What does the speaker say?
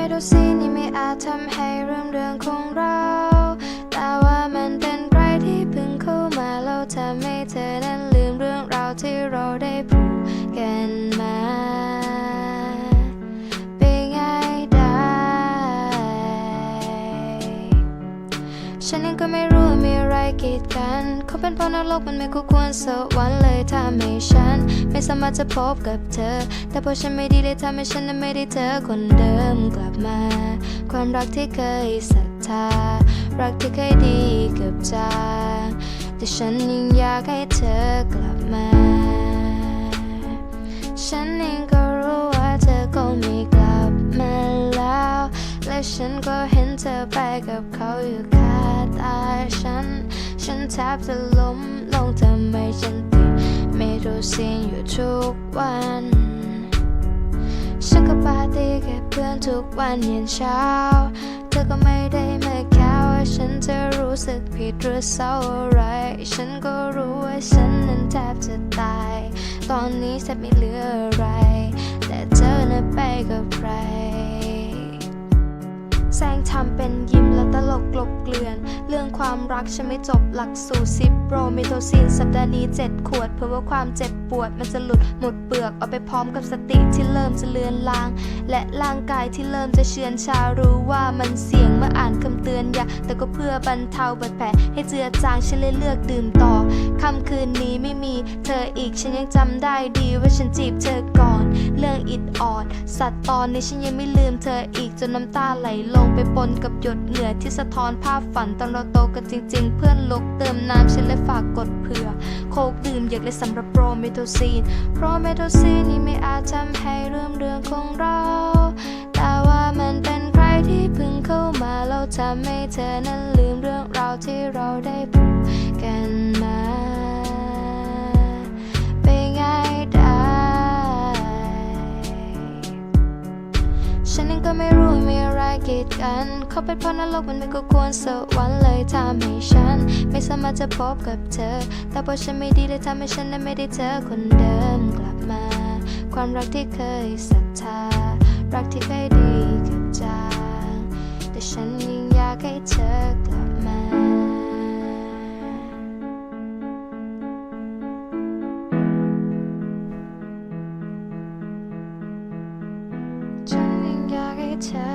ไม่รู้สินี่ไม่อาจทำให้เรื่องเรื่องของเรา แต่ว่ามันเป็นไรที่เพิ่งเข้ามาแล้วทำให้เธอนั้นลืมเรื่องราวที่เราได้พูดกันมาไปง่ายได้ ฉันเองก็ไม่รู้มี กีดกันเขาเป็นพราะนรกมันไม่คู่ควรสวรรค์เลยทำให้ฉัน ไม่สามารถจะพบกับเธอ แต่เพราะฉันไม่ดีเลยทำให้ฉันนั้นไม่ได้เจอคนเดิมกลับมา ความรักที่เคยศรัทธา รักที่เคยดีกือบจาแต่ฉันยังอยากให้เธอกลับมา ฉันเองก็รู้ว่าเธอคงไม่กลับมาแล้ว และฉันก็เห็นเธอไปกับเขาอยู่ ฉันแทบจะล้มลงทำไมฉันติดเมโทรซีนอยู่ทุกวัน ฉันก็ปาร์ตี้กับเพื่อนทุกวันเย็นเช้า เธอก็ไม่ได้มาแค่ว่าฉันจะรู้สึกผิดหรือเศร้าอะไร ฉันก็รู้ว่าฉันนั้นแทบจะตาย ตอนนี้แทบไม่เหลืออะไร แต่เธอน่ะไปกับใครแสงทำเป็นยิ ตลกกลบเกลื่อน เรื่องความรักฉันไม่จบหลักสูตรซิปโปรเมโทซินสัปดาห์นี้เจ็ดขวด เพื่อว่าความเจ็บปวด มันจะหลุดหมดเปลือกเอาไปพร้อมกับสติที่เริ่มจะเลือนลาง และร่างกายที่เริ่มจะเชือนชารู้ว่ามันเสี่ยงเมื่ออ่านคำเตือนอย่าแต่ก็เพื่อบรรเทาบาดแผลให้เจือจางฉันเลยเลือกดื่มต่อคำ เธออีกฉันยังจำได้ดีว่าฉันจีบเธอก่อน เรื่องอิดออด สัตว์ตอนนี้ฉันยังไม่ลืมเธออีกจนน้ำตาไหลลงไปปนกับหยดเหงื่อที่สะท้อนภาพฝันตอนเราโตกันจริง ๆ เพื่อนลกเติมน้ำฉันเลยฝากกดเผื่อ โคกดื่มอยากเลยสำหรับโปรเมโทซีนโปรเมโทซีนนี่ไม่อาจทำให้เรื่องเรื่องของเราแต่ว่ามันเป็นใครที่เพิ่งเข้ามาแล้วทำให้เธอนั้นลืมเรื่องราวที่เราได้พูดกันมา ฉันเองก็ไม่รู้มีอะไรกีดกัน เขาเป็นพราะนรกมันไม่ก็ควรสวรรค์เลยทำให้ฉัน ไม่สามารถจะพบกับเธอ แต่เพราะฉันไม่ดีเลยทำให้ฉันนั้นไม่ได้เจอคนเดิมกลับมา ความรักที่เคยศรัทธา รักที่เคยดีเกับจางแต่ฉันยังอยากให้เธอก ลั